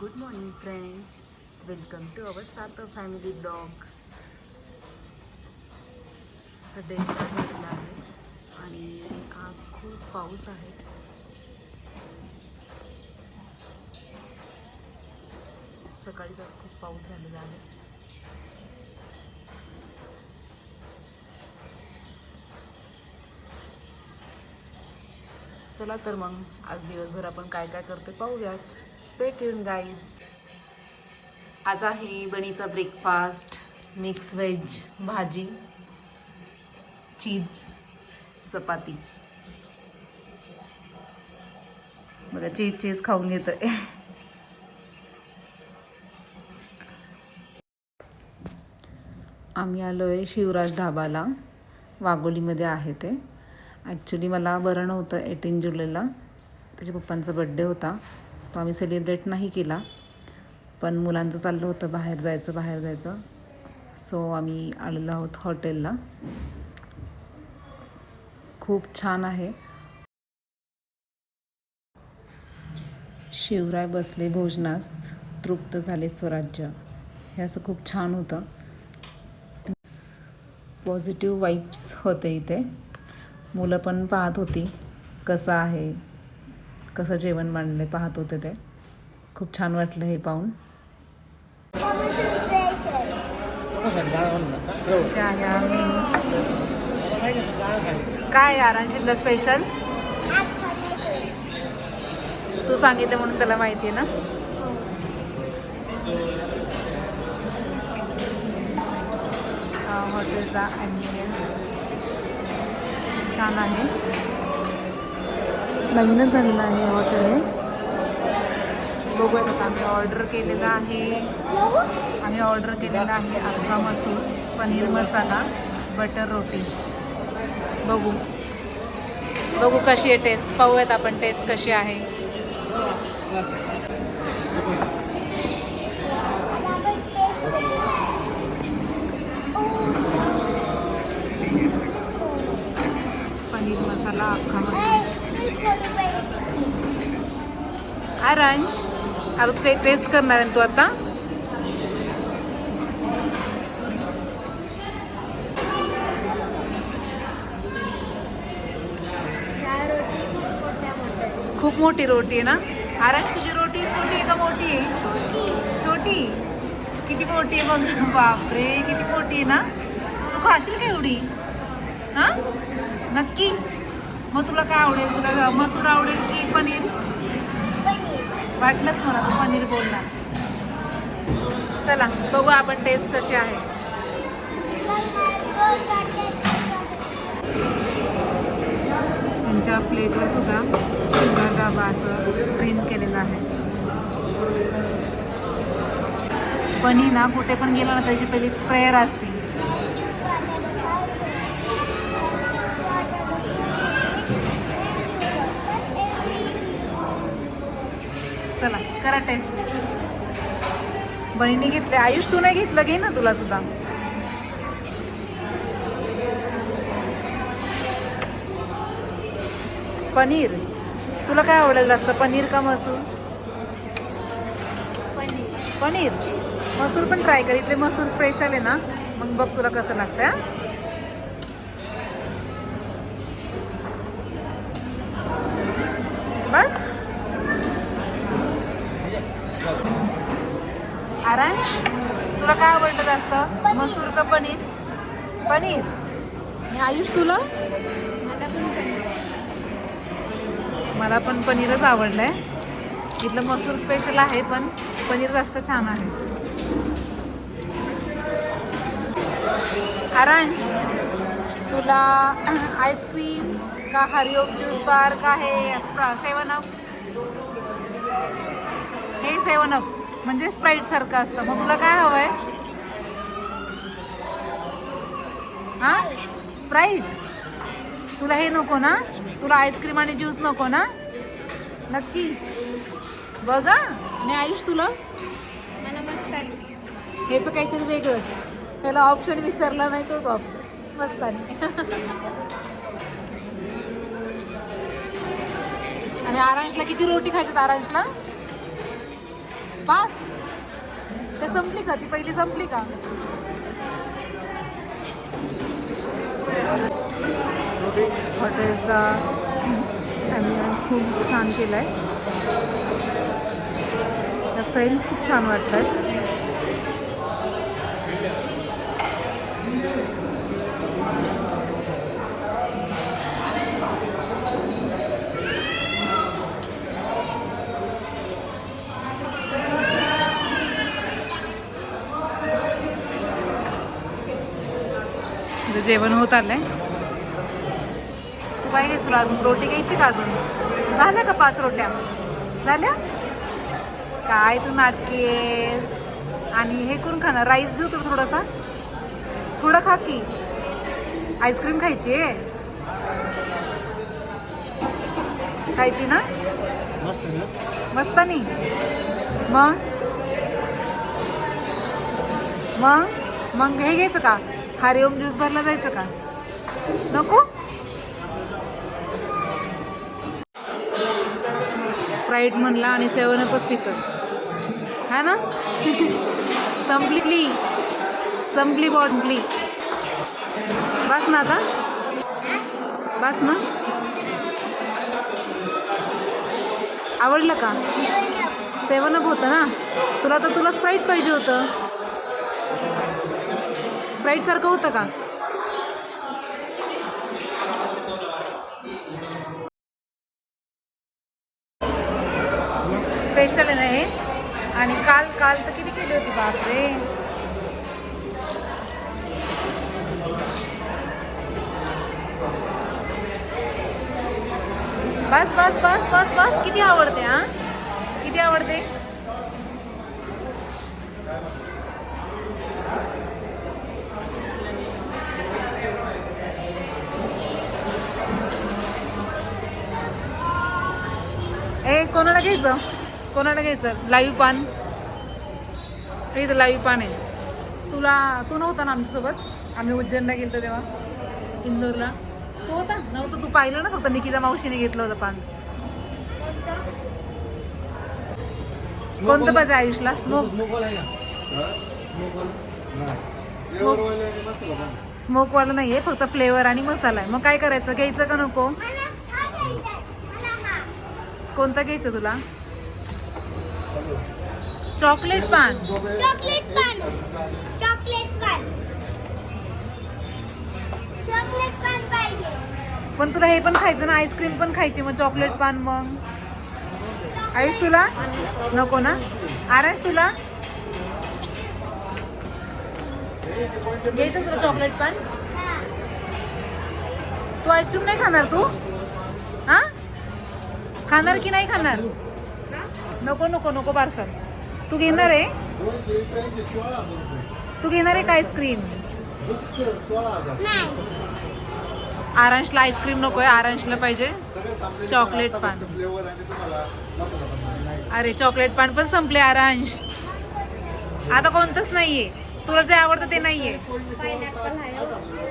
Good morning friends welcome to our सात family blog सध्या झालेला आहे आणि आज खूप पाऊस आहे. सकाळीच आज खूप पाऊस झालेला आहे. चला तर मग आज दिवसभर आपण काय काय करते पाहूयात. स्टे ट्यून गाईज आज आहे बणीचा ब्रेकफास्ट मिक्स व्हेज भाजी चीज चपाती. बघा चीज चीज खाऊन घेतोय आम्ही आलो आहे शिवराज ढाबाला. वाघोलीमध्ये आहे ते. ॲक्च्युली मला बरं नव्हतं एटीन जुलैला. त्याच्या पप्पांचा बड्डे होता. तो आम्ही सेलिब्रेट नाही केला. पण मुलांचं चाललं होतं बाहेर जायचं बाहेर जायचं. सो आम्ही आलेलो आहोत हॉटेलला. खूप छान आहे. शिवराय बसले भोजनास. तृप्त झाले स्वराज्य. हे असं खूप छान होतं. पॉझिटिव्ह वाईब्स होते इथे. मुलं पण पाहत होती. कसं आहे? कसं जेवण मांडले पाहत होते ते. खूप छान वाटलं हे पाहून. काय आहे आम्ही काय स्पेशल तू सांगितलं म्हणून त्याला माहिती आहे ना? हा हॉटेलचा ॲम्बियन्स छान आहे. नवीनच झालेलं आहे हॉटेल हे. बघूयात आता आम्ही ऑर्डर केलेलं आहे. आम्ही ऑर्डर केलेला आहे अख्खा मसूर पनीर मसाला बटर रोटी. बघू. बघू कशी आहे टेस्ट पाहूयात आपण टेस्ट कशी आहे पनीर मसाला अख्खा मसाला आरांश आता तू टेस्ट करणार आहे तू आता खूप मोठी रोटी आहे ना आरांश तुझी रोटी छोटी आहे का मोठी आहे छोटी किती मोठी आहे बघ बापरे किती मोठी आहे ना तू खाशील का एवढी हां नक्की मग तुला काय आवडेल तुला मसूर आवडेल की पनीर वाटलंच मला तू पनीर बोलणार. चला बघू आपण टेस्ट कशी आहे. त्यांच्या प्लेटवर सुद्धा शुगर डाबा असं प्रिंट केलेलं आहे. बनी ना कुठे पण गेला ना त्याची पहिली प्रेयर असते चला करा टेस्ट बहिणी घेतले आयुष तू नाही घेतलं? घे ना तुला सुद्धा. पनीर. तुला काय आवडेल जास्त? पनीर का मसूर? पनीर. मसूर पण ट्राय कर. इथले मसूर स्पेशल आहे ना? मग बघ तुला कसं लागतं हा? बस आरांश तुला काय आवडतं जास्त? मसूर का पनीर? पनीर. आणि आयुष तुला? मला पण पनीरच आवडलंय. इथलं मसूर स्पेशल आहे पण पनीर जास्त छान आहे. आरांश तुला आईस्क्रीम का हरिओम ज्यूस बार का हे असतं? सेवन अप हे सेवन अप म्हणजे स्प्राईट सारखं असतं. मग तुला काय हवंय? हा? स्प्राईट तुला हे नको ना? तुला आईस्क्रीम आणि ज्यूस नको ना? नक्की. बघा आणि आयुष तुला? हेच काहीतरी वेगळंच त्याला ऑप्शन विचारला नाही तोच ऑप्शन मस्त आणि आरांशला किती रोटी खायच्यात आरांशला? पाच. ते संपली का? ती पहिली संपली का? हॉटेलचा ॲम्बियन्स खूप छान केला आहे त्या फ्रेंड्स खूप छान वाटतात. जेवण होत आलंय. तू काय घ्यायचं तुला अजून रोटी घ्यायची का अजून? झाल्या का पाच रोट्या? झाल्या? काय तू नाटकी आणि हे करून खा ना राईस देऊ तुला थोडासा? थोडं खा की. आईस्क्रीम खायची आहे? खायची ना? मस्त नाही मग? मग? मग हे घ्यायचं का? हरिओम ज्यूस भरला जायचं का? नको? स्प्राईट म्हणला आणि सेवन अपच पितो हा ना? संपली. संपली बॉटली बस ना आता. बस ना. आवडलं का? सेवन अप होतं ना? तुला तर तुला स्प्राईट पाहिजे होतं. स्प्राईट सारखं होतं का? स्पेशल आहे ना हे? आणि काल काल तर किती केली होती? बापरे. बस बस बस बस बस. किती आवडते हा? किती आवडते? ए कोणाला घ्यायचं? कोणाला घ्यायचं? लाईव्ह पान. हे इथं लाईव्ह पान आहे. तुला तू नव्हता ना आमच्यासोबत? आम्ही उज्जैनला गेलतो तेव्हा इंदोरला. तू होता? नव्हतं तू पाहिलं ना फक्त निकिता मावशीने घेतलं होतं पान. कोणतं पाहिजे आयुषला? स्मोक स्मोकवाला नाही आहे फक्त फ्लेवर आणि मसाला आहे. मग काय करायचं? घ्यायचं का नको? कोणतं घ्यायचं तुला? चॉकलेट पान. चॉकलेट पान. चॉकलेट पान. चॉकलेट पान पाहिजे. पण तुला हे पण खायचं ना आईस्क्रीम पण खायची मग चॉकलेट पान मग. आयुष तुला? नको ना? आराश तुला? घ्यायचं तुला चॉकलेट पान? तू आईस्क्रीम नाही खाणार तू? खाणार की नाही खाणार? नको नको नको पार्सल तू घेणार आहे? तू घेणार आहे का आईस्क्रीम? आरांशला आईस्क्रीम नको आहे आरांशला पाहिजे. चॉकलेट पान. अरे चॉकलेट पान पण संपले आरांश. आता कोणतंच नाहीये. तुला जे आवडतं ते नाहीये. आहे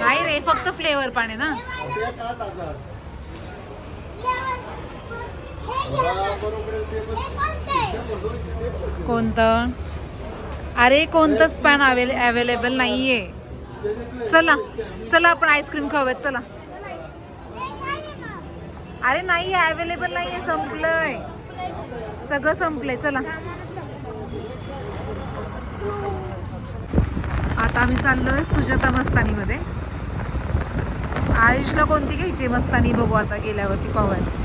नाही रे फक्त फ्लेवर पान आहे ना. कोणतं? अरे कोणतंच पॅन अवेल अवेलेबल नाहीये. चला चला आपण आईस्क्रीम खाऊयात चला. अरे नाही अवेलेबल नाहीये संपलंय. सगळं संपलंय चला. आता आम्ही चाललोय सुजाता मस्तानीमध्ये. आयुषला कोणती घ्यायची मस्तानी? बघू आता गेल्यावरती पाहूया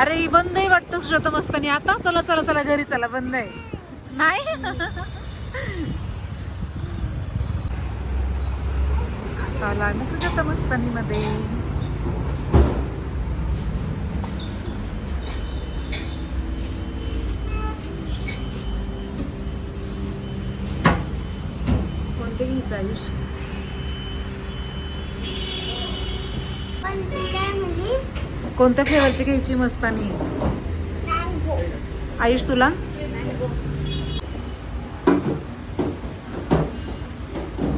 अरे बंद आहे वाटतं सुजाता मस्तानी. आता चला चला चला घरी चला बंद आहे. नाही? आता ना सुजाता मस्तानी मध्ये कोणते घ्यायचं आयुष्य कोणत्या फ्लेवरची घ्यायची मस्तानी? आयुष तुला?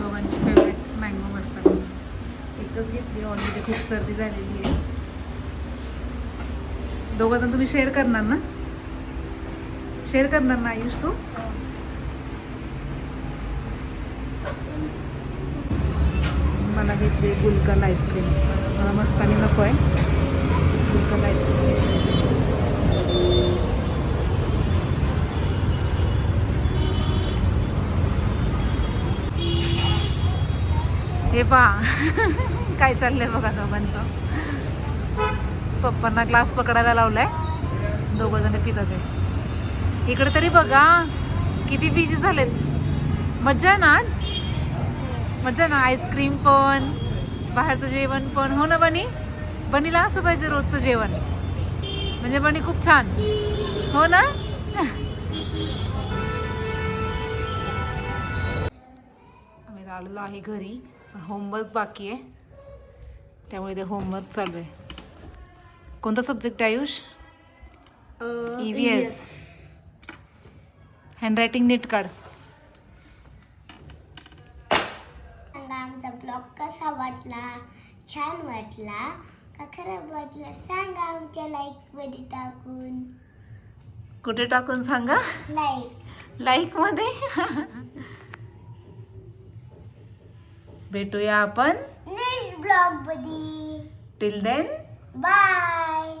दोघांची फेवरेट मँगो मस्तानी. एकच घेतली ऑलरेडी खूप सर्दी झालेली आहे. दोघं जण तुम्ही शेअर करणार ना? शेअर करणार ना आयुष तू? मला घेतली गुलकल आईस्क्रीम मला मस्तानी नको आहे. हे पहा. काय चाललंय बघा दोघांचं. पप्पांना ग्लास पकडायला लावलाय. दोघं जण पितात आहे. इकडे तरी बघा. किती बिझी झालेत. मज्जा ना आज? मज्जा ना? आईस्क्रीम पण बाहेरचं जेवण पण. हो ना बनी? बनीला असं पाहिजे रोजचं जेवण. म्हणजे बनी खूप छान. हो ना? आम्ही आलेलो आहे घरी. होमवर्क बाकी आहे. त्यामुळे ते होमवर्क चालू आहे. कोणता subject Ayush? E V S handwriting नीट काढ. आमचा ब्लॉग कसा वाटला? छान वाटला? का खराब वाटला सांगा आमच्या लाईकमध्ये टाकून. कुठे टाकून सांगा? लाईक लाईकमध्ये? भेटूया आपण. नेक्स्ट ब्लॉगमध्ये टिल देन बाय.